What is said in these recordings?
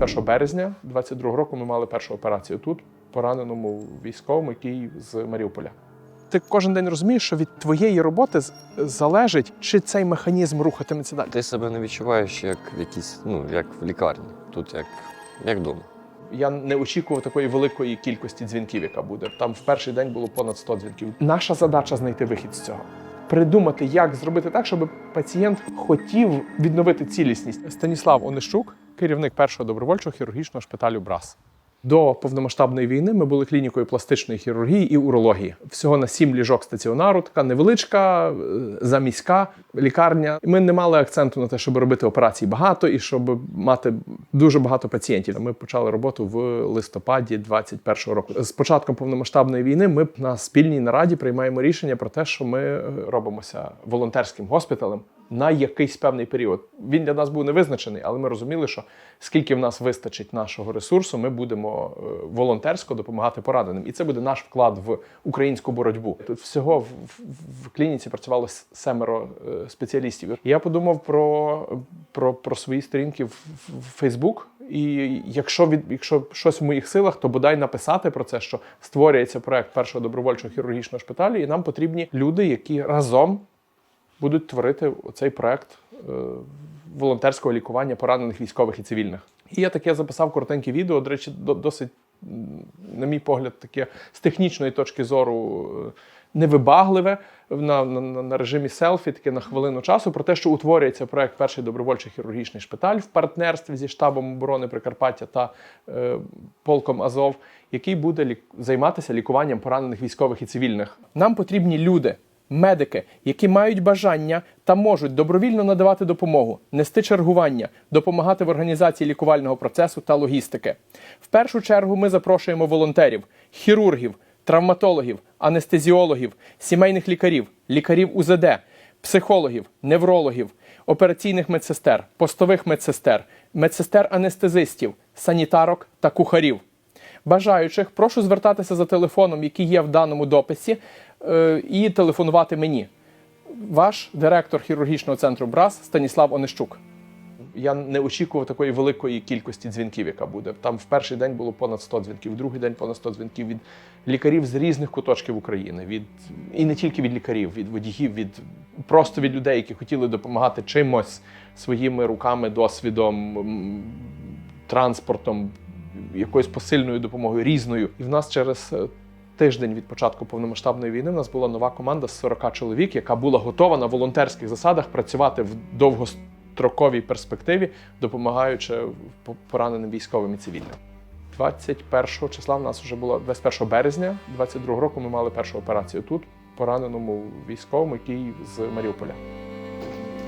21 березня 22 року ми мали першу операцію тут, пораненому військовому, який з Маріуполя. Ти кожен день розумієш, що від твоєї роботи залежить, чи цей механізм рухатиметься далі. Ти себе не відчуваєш як в якійсь, ну, як в лікарні. Тут як, як вдома. Я не очікував такої великої кількості дзвінків, яка буде. Там в перший день було понад 100 дзвінків. Наша задача знайти вихід з цього. Придумати, як зробити так, щоб пацієнт хотів відновити цілісність. Станіслав Онищук, керівник першого добровольчого хірургічного шпиталю БРАС. До повномасштабної війни ми були клінікою пластичної хірургії і урології. Всього на сім ліжок стаціонару, така невеличка, е, заміська лікарня. Ми не мали акценту на те, щоб робити операцій багато і щоб мати дуже багато пацієнтів. Ми почали роботу в листопаді 2021 року. З початком повномасштабної війни ми на спільній нараді приймаємо рішення про те, що ми е, робимося волонтерським госпіталем на якийсь певний період. Він для нас був не визначений, але ми розуміли, що скільки в нас вистачить нашого ресурсу, ми будемо е, волонтерсько допомагати пораненим. І це буде наш вклад в українську боротьбу. Тут всього в, в, в клініці працювало семеро е, спеціалістів. Я подумав про, про, про свої сторінки в, в Фейсбук. І якщо від, якщо щось в моїх силах, то бодай написати про це, що створюється проект першого добровольчого хірургічного шпиталю, і нам потрібні люди, які разом будуть творити цей проект е, волонтерського лікування поранених військових і цивільних. І я таке записав коротеньке відео. До речі, досить, на мій погляд, таке з технічної точки зору е, невибагливе на, на, на режимі селфі, таке на хвилину часу, про те, що утворюється проект перший добровольчий хірургічний шпиталь в партнерстві зі штабом оборони Прикарпаття та е, полком Азов, який буде лік- займатися лікуванням поранених військових і цивільних. Нам потрібні люди. Медики, які мають бажання та можуть добровільно надавати допомогу, нести чергування, допомагати в організації лікувального процесу та логістики. В першу чергу ми запрошуємо волонтерів, хірургів, травматологів, анестезіологів, сімейних лікарів, лікарів УЗД, психологів, неврологів, операційних медсестер, постових медсестер, медсестер-анестезистів, санітарок та кухарів. Бажаючих прошу звертатися за телефоном, який є в даному дописі, і телефонувати мені. Ваш директор хірургічного центру БРАС Станіслав Онищук. Я не очікував такої великої кількості дзвінків, яка буде. Там в перший день було понад 100 дзвінків, в другий день понад 100 дзвінків від лікарів з різних куточків України, від і не тільки від лікарів, від водіїв, від просто від людей, які хотіли допомагати чимось своїми руками, досвідом, транспортом, якоюсь посильною допомогою різною. І в нас через е, тиждень від початку повномасштабної війни в нас була нова команда з 40 чоловік, яка була готова на волонтерських засадах працювати в довгостроковій перспективі, допомагаючи по- пораненим військовим і цивільним. 21 числа в нас вже було 21 березня 22 року. Ми мали першу операцію тут, пораненому військовому, який з Маріуполя.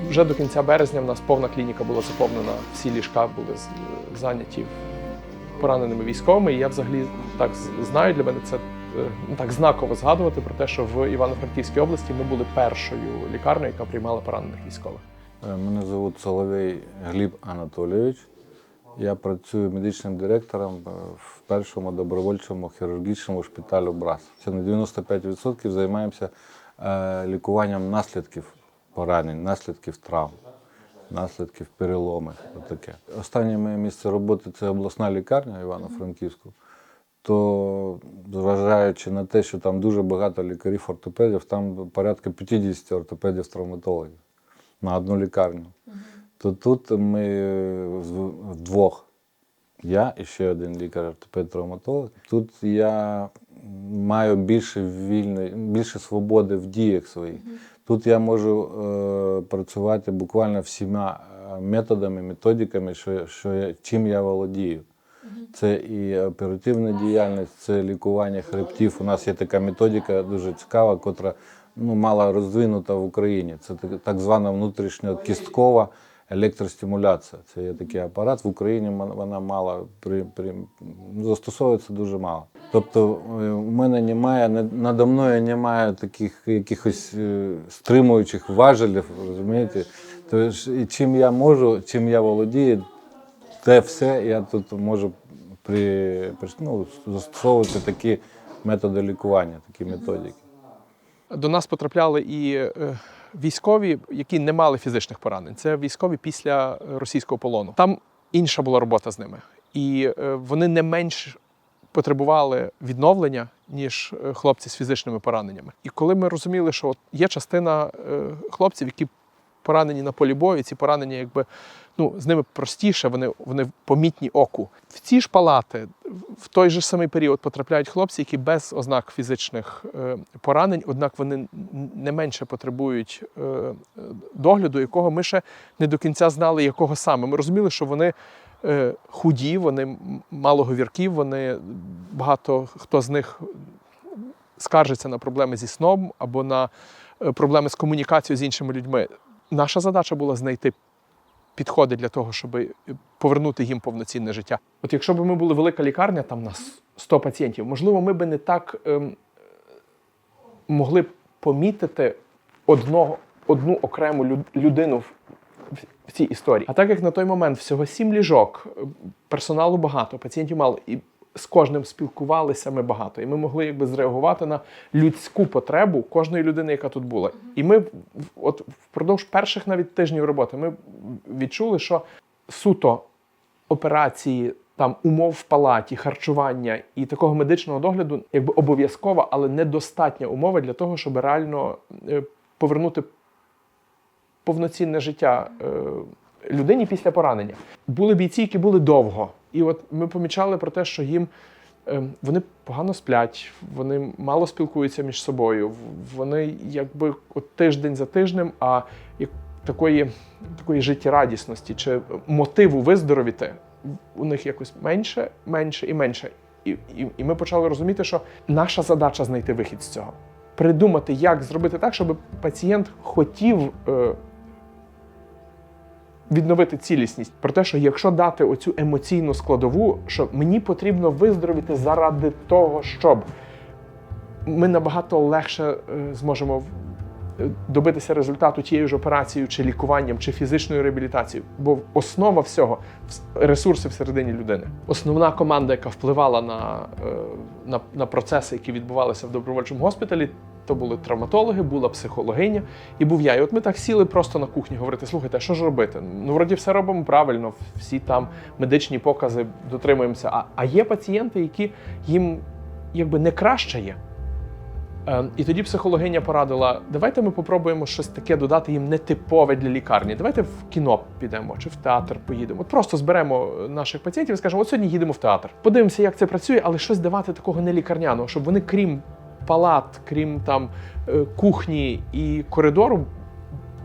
Вже до кінця березня в нас повна клініка була заповнена, всі ліжка були зайняті пораненими військовими. І я взагалі так знаю, для мене це так знаково згадувати про те, що в Івано-Франківській області ми були першою лікарнею, яка приймала поранених військових. Е, Мене звуть Соловей Гліб Анатолійович. Я працюю медичним директором е, в першому добровольчому хірургічному шпиталю БРАС. Це на 95% займаємося е, лікуванням наслідків поранень, наслідків травм, наслідків переломи. Останнє моє місце роботи це обласна лікарня Івано-Франківську. То, зважаючи на те, що там дуже багато лікарів-ортопедів, там порядка 50 ортопедів-травматологів на одну лікарню. То тут ми з- вдвох. Я і ще один лікар-ортопед-травматолог. Тут я маю більше вільної, більше свободи в діях своїх. Тут я можу е, працювати буквально всіма е, методами, методиками, що, що я, чим я володію. Це і оперативна діяльність, це лікування хребтів. У нас є така методика дуже цікава, котра ну, мало розвинута в Україні. Це так, звана внутрішньокісткова електростимуляція. Це є такий апарат. В Україні вона- мало при, при, застосовується дуже мало. Тобто е, у мене немає, над- надо мною немає таких якихось е, стримуючих важелів, розумієте? Тож, і чим я можу, чим я володію, те все я тут можу при, при- ну, застосовувати такі методи лікування, такі методики. До нас потрапляли і е, військові, які не мали фізичних поранень. Це військові після російського полону. Там інша була робота з ними. і е, вони не менш потребували відновлення, ніж е, хлопці з фізичними пораненнями. І коли ми розуміли, що от є частина е, хлопців, які поранені на полі бою, ці поранення, якби ну, з ними простіше, вони, вони помітні оку. В ці ж палати в той же самий період потрапляють хлопці, які без ознак фізичних е, поранень, однак вони не менше потребують е, догляду, якого ми ще не до кінця знали, якого саме. Ми розуміли, що вони е, худі, вони м- малоговіркі, вони багато хто з них скаржиться на проблеми зі сном або на проблеми з комунікацією з іншими людьми. Наша задача була знайти підходи для того, щоб повернути їм повноцінне життя. От якщо б ми були велика лікарня, там на 100 пацієнтів, можливо, ми би не так ем, могли б помітити одного, одну окрему людину в, в, цій історії. А так як на той момент всього сім ліжок, е, персоналу багато, пацієнтів мало, і з кожним спілкувалися ми багато, і ми могли якби зреагувати на людську потребу кожної людини, яка тут була. І ми от впродовж перших навіть тижнів роботи ми відчули, що суто операції, там умов в палаті, харчування і такого медичного догляду, якби обов'язкова, але недостатня умова для того, щоб реально е, повернути повноцінне життя е, людині після поранення. Були бійці, які були довго. І от ми помічали про те, що їм е, вони погано сплять, вони мало спілкуються між собою. Вони якби от тиждень за тижнем, а такої, такої життєрадісності чи мотиву виздоровіти у них якось менше, менше і менше. І, і, і ми почали розуміти, що наша задача знайти вихід з цього. Придумати, як зробити так, щоб пацієнт хотів е, відновити цілісність. Про те, що якщо дати оцю емоційну складову, що мені потрібно виздоровіти заради того, щоб ми набагато легше е, зможемо е, добитися результату тією ж операцією, чи лікуванням, чи фізичною реабілітацією. Бо основа всього вс- ресурси всередині людини. Основна команда, яка впливала на, е, на, на процеси, які відбувалися в добровольчому госпіталі. То були травматологи, була психологиня, і був я. І от ми так сіли просто на кухні говорити: слухайте, а що ж робити? Ну, вроді все робимо правильно, всі там медичні покази дотримуємося. А, а є пацієнти, які їм якби не краще є. Е, І тоді психологиня порадила: давайте ми попробуємо щось таке додати їм нетипове для лікарні. Давайте в кіно підемо чи в театр поїдемо. От просто зберемо наших пацієнтів і скажемо, от сьогодні їдемо в театр. Подивимося, як це працює, але щось давати такого не лікарняного, щоб вони, крім палат, крім там е, кухні і коридору.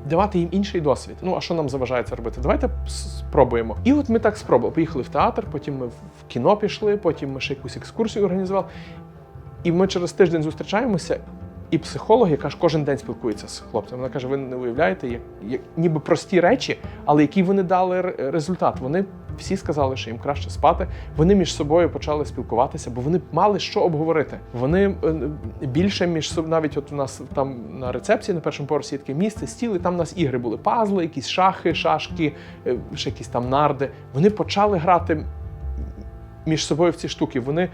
Давати їм інший досвід. Ну а що нам заважає це робити? Давайте спробуємо. І от ми так спробували. Поїхали в театр, потім ми в кіно пішли, потім ми ще якусь екскурсію організували. І ми через тиждень зустрічаємося, і психолог, яка ж кожен день спілкується з хлопцем. Вона каже: ви не уявляєте, як, як ніби прості речі, але які вони дали результат. Вони всі сказали, що їм краще спати. Вони між собою почали спілкуватися, бо вони мали що обговорити. Вони е, більше між собою, навіть от у нас там на рецепції на першому поверсі є таке місце, стіл, і там у нас ігри були пазли, якісь шахи, шашки, е, ще якісь там нарди. Вони почали грати між собою в ці штуки. Вони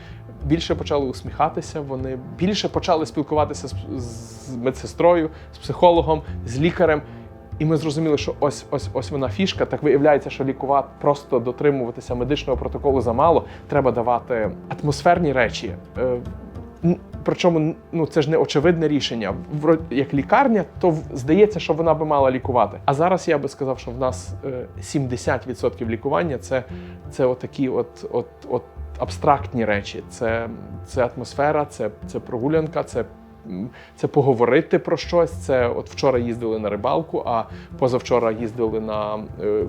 більше почали усміхатися, вони більше почали спілкуватися з, медсестрою, з психологом, з лікарем. І ми зрозуміли, що ось ось ось вона фішка. Так виявляється, що лікувати просто дотримуватися медичного протоколу замало. Треба давати атмосферні речі. Е, Причому ну це ж не очевидне рішення. Як лікарня, то здається, що вона би мала лікувати. А зараз я би сказав, що в нас е, 70% лікування це, це отакі от, от, от абстрактні речі. Це, це атмосфера, це, це прогулянка, це, це поговорити про щось. Це от вчора їздили на рибалку, а позавчора їздили на е,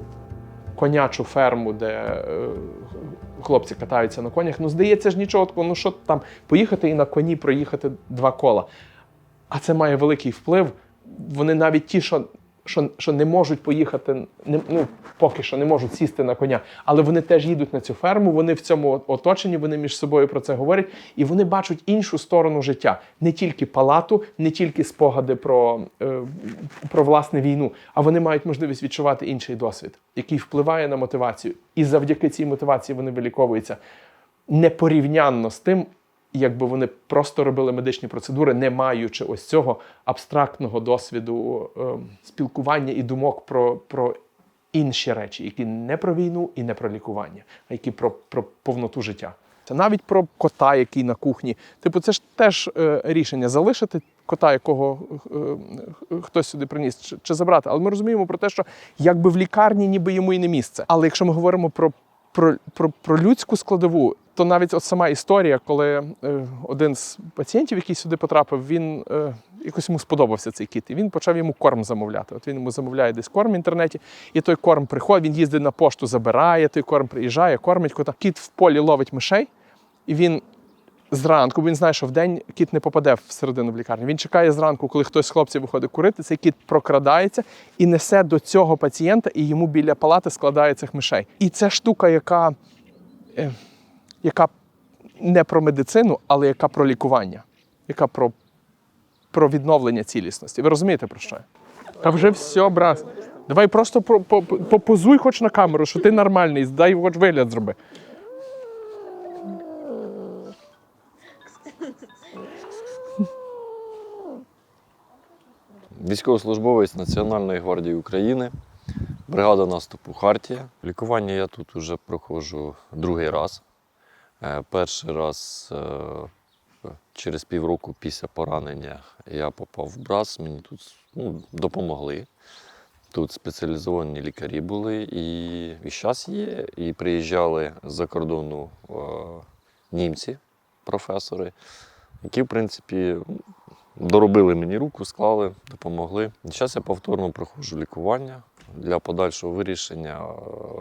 конячу ферму, де е, хлопці катаються на конях. Ну, здається ж нічого такого, ну що там, поїхати і на коні проїхати два кола. А це має великий вплив. Вони навіть ті, що, що, що не можуть поїхати, не, ну, поки що не можуть сісти на коня, але вони теж їдуть на цю ферму, вони в цьому оточенні, вони між собою про це говорять, і вони бачать іншу сторону життя. Не тільки палату, не тільки спогади про, е, про власне війну, а вони мають можливість відчувати інший досвід, який впливає на мотивацію. І завдяки цій мотивації вони виліковуються непорівнянно з тим, якби вони просто робили медичні процедури, не маючи ось цього абстрактного досвіду е, спілкування і думок про, про інші речі, які не про війну і не про лікування, а які про, про повноту життя. Це навіть про кота, який на кухні. Типу, це ж теж е, рішення залишити кота, якого е, е, хтось сюди приніс, чи, чи забрати. Але ми розуміємо про те, що якби в лікарні ніби йому і не місце. Але якщо ми говоримо про, про, про, про людську складову, то навіть от сама історія, коли е, один з пацієнтів, який сюди потрапив, він е, якось йому сподобався цей кіт, і він почав йому корм замовляти. От він йому замовляє десь корм в інтернеті, і той корм приходить, він їздить на пошту, забирає, той корм приїжджає, кормить кота. Кіт в полі ловить мишей, і він зранку, бо він знає, що вдень кіт не попаде всередину в лікарню. Він чекає зранку, коли хтось з хлопців виходить курити, цей кіт прокрадається і несе до цього пацієнта, і йому біля палати складає цих мишей. І це штука, яка, е, яка не про медицину, але яка про лікування, яка про, про відновлення цілісності. Ви розумієте про що? Та вже все, брат. Давай просто по- по- по- попозуй хоч на камеру, що ти нормальний, дай хоч вигляд зроби. Військовослужбовець Національної гвардії України, бригада наступу Хартія. Лікування я тут вже проходжу другий раз. Е, Перший раз е, через півроку після поранення я попав в БРАС, мені тут ну, допомогли. Тут спеціалізовані лікарі були і, і зараз є. І приїжджали з-за кордону е, німці, професори, які, в принципі, доробили мені руку, склали, допомогли. Зараз я повторно проходжу лікування для подальшого вирішення е,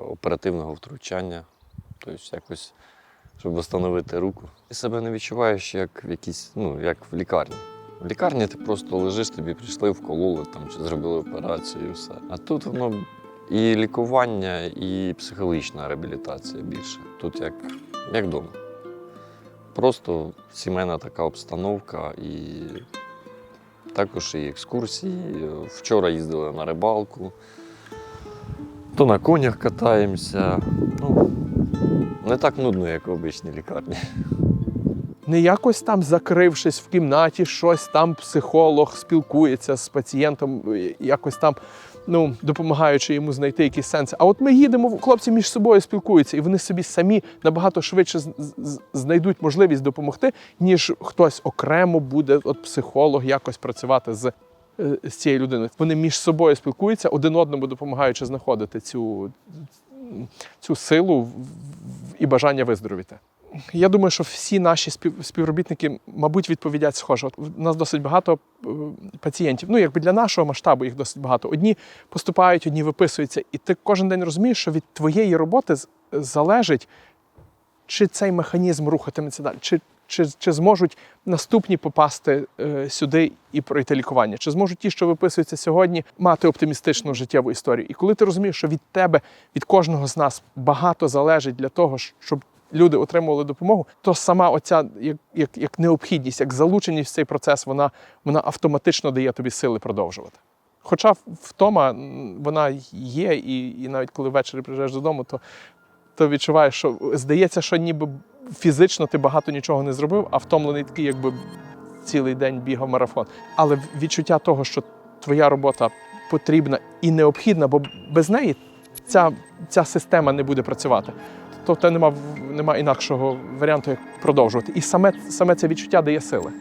оперативного втручання, тобто якось, щоб встановити руку. Ти себе не відчуваєш як в якійсь, ну, як в лікарні. В лікарні ти просто лежиш, тобі прийшли, вкололи там, чи зробили операцію і все. А тут воно і лікування, і психологічна реабілітація більше. Тут як, як вдома. Просто сімейна така обстановка і також і екскурсії. Вчора їздили на рибалку, то на конях катаємося. Ну, не так нудно, як в обичній лікарні. Не якось там закрившись в кімнаті, щось там психолог спілкується з пацієнтом, якось там ну, допомагаючи йому знайти якісь сенси. А от ми їдемо, хлопці між собою спілкуються, і вони собі самі набагато швидше знайдуть можливість допомогти, ніж хтось окремо буде, от психолог, якось працювати з, е, з цією людиною. Вони між собою спілкуються, один одному допомагаючи знаходити цю, цю силу і бажання виздоровіти. Я думаю, що всі наші спів- співробітники, мабуть, відповідять схоже. От у нас досить багато е, пацієнтів. Ну, якби для нашого масштабу їх досить багато. Одні поступають, одні виписуються, і ти кожен день розумієш, що від твоєї роботи залежить, чи цей механізм рухатиметься далі, чи, чи, чи зможуть наступні попасти е, сюди і пройти лікування, чи зможуть ті, що виписуються сьогодні, мати оптимістичну життєву історію. І коли ти розумієш, що від тебе, від кожного з нас багато залежить для того, щоб люди отримували допомогу, то сама оця як, як, як необхідність, як залученість в цей процес, вона, вона автоматично дає тобі сили продовжувати. Хоча втома вона є, і, і навіть коли ввечері приїжджаєш додому, то, то відчуваєш, що здається, що ніби фізично ти багато нічого не зробив, а втомлений такий, якби цілий день бігав марафон. Але відчуття того, що твоя робота потрібна і необхідна, бо без неї ця, ця система не буде працювати. Тобто нема, нема інакшого варіанту, як продовжувати. І саме, саме це відчуття дає сили.